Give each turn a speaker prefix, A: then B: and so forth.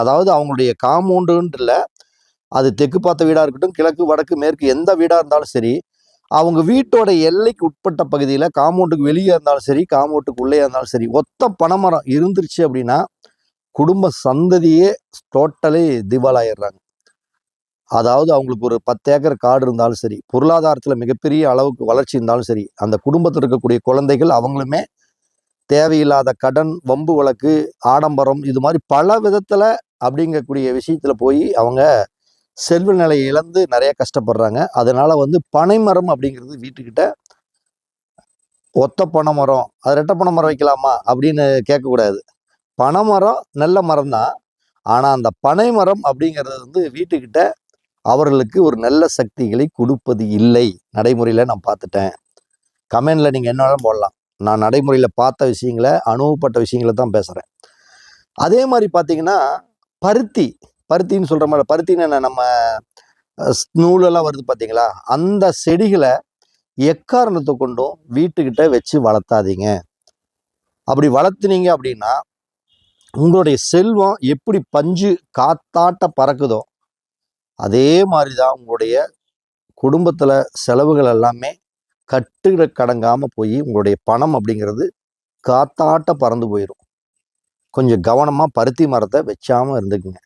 A: அதாவது அவங்களுடைய காம்பவுண்டுன்ட்டு இல்லை. அது தெற்கு பார்த்த வீடாக இருக்கட்டும் கிழக்கு வடக்கு மேற்கு எந்த வீடாக இருந்தாலும் சரி அவங்க வீட்டோட எல்லைக்கு உட்பட்ட பகுதியில் காமௌண்டுக்கு வெளியே இருந்தாலும் சரி காமௌண்டுக்கு உள்ளே இருந்தாலும் சரி ஒத்த பனைமரம் இருந்துருச்சு அப்படின்னா குடும்ப சந்ததியே டோட்டலி திவாலாயிடுறாங்க. அதாவது அவங்களுக்கு ஒரு பத்து ஏக்கர் காடு இருந்தாலும் சரி பொருளாதாரத்தில் மிகப்பெரிய அளவுக்கு வளர்ச்சி இருந்தாலும் சரி அந்த குடும்பத்தில் இருக்கக்கூடிய குழந்தைகள் அவங்களுமே தேவையில்லாத கடன் வம்பு வழக்கு ஆடம்பரம் இது மாதிரி பல விதத்தில் அப்படிங்கக்கூடிய விஷயத்தில் போய் அவங்க செல்வ நிலையை இழந்து நிறைய கஷ்டப்படுறாங்க. அதனால வந்து பனைமரம் அப்படிங்கிறது வீட்டுக்கிட்ட ஒத்த பனை மரம் அது ரெட்டை பனை மரம் வைக்கலாமா அப்படின்னு கேட்கக்கூடாது. பனைமரம் நல்ல மரம் தான் ஆனால் அந்த பனை மரம் அப்படிங்கிறது வந்து வீட்டுக்கிட்ட அவர்களுக்கு ஒரு நல்ல சக்திகளை கொடுப்பது இல்லை. நடைமுறையில் நான் பார்த்துட்டேன். கமெண்டில் நீங்கள் என்ன போடலாம். நான் நடைமுறையில் பார்த்த விஷயங்களை அனுபவப்பட்ட விஷயங்களை தான் பேசுகிறேன் அதே மாதிரி பார்த்தீங்கன்னா பருத்தி பருத்தின்னு சொல்கிற மாதிரி பருத்தின்னு என்ன நம்ம ஸ்- நூலெல்லாம் வருது பார்த்தீங்களா அந்த செடிகளை எக்காரணத்தை கொண்டும் வீட்டுக்கிட்ட வச்சு வளர்த்தாதீங்க. அப்படி வளர்த்துனீங்க அப்படின்னா உங்களுடைய செல்வம் எப்படி பஞ்சு காத்தாட்ட பறக்குதோ அதே மாதிரி தான் உங்களுடைய குடும்பத்தில் செலவுகள் எல்லாமே கட்டுகிற கடங்காமல் போய் உங்களுடைய பணம் அப்படிங்கிறது காத்தாட்ட பறந்து போயிடும் கொஞ்சம் கவனமாக பருத்தி மரத்தை வச்சாமல் இருந்துக்குங்க.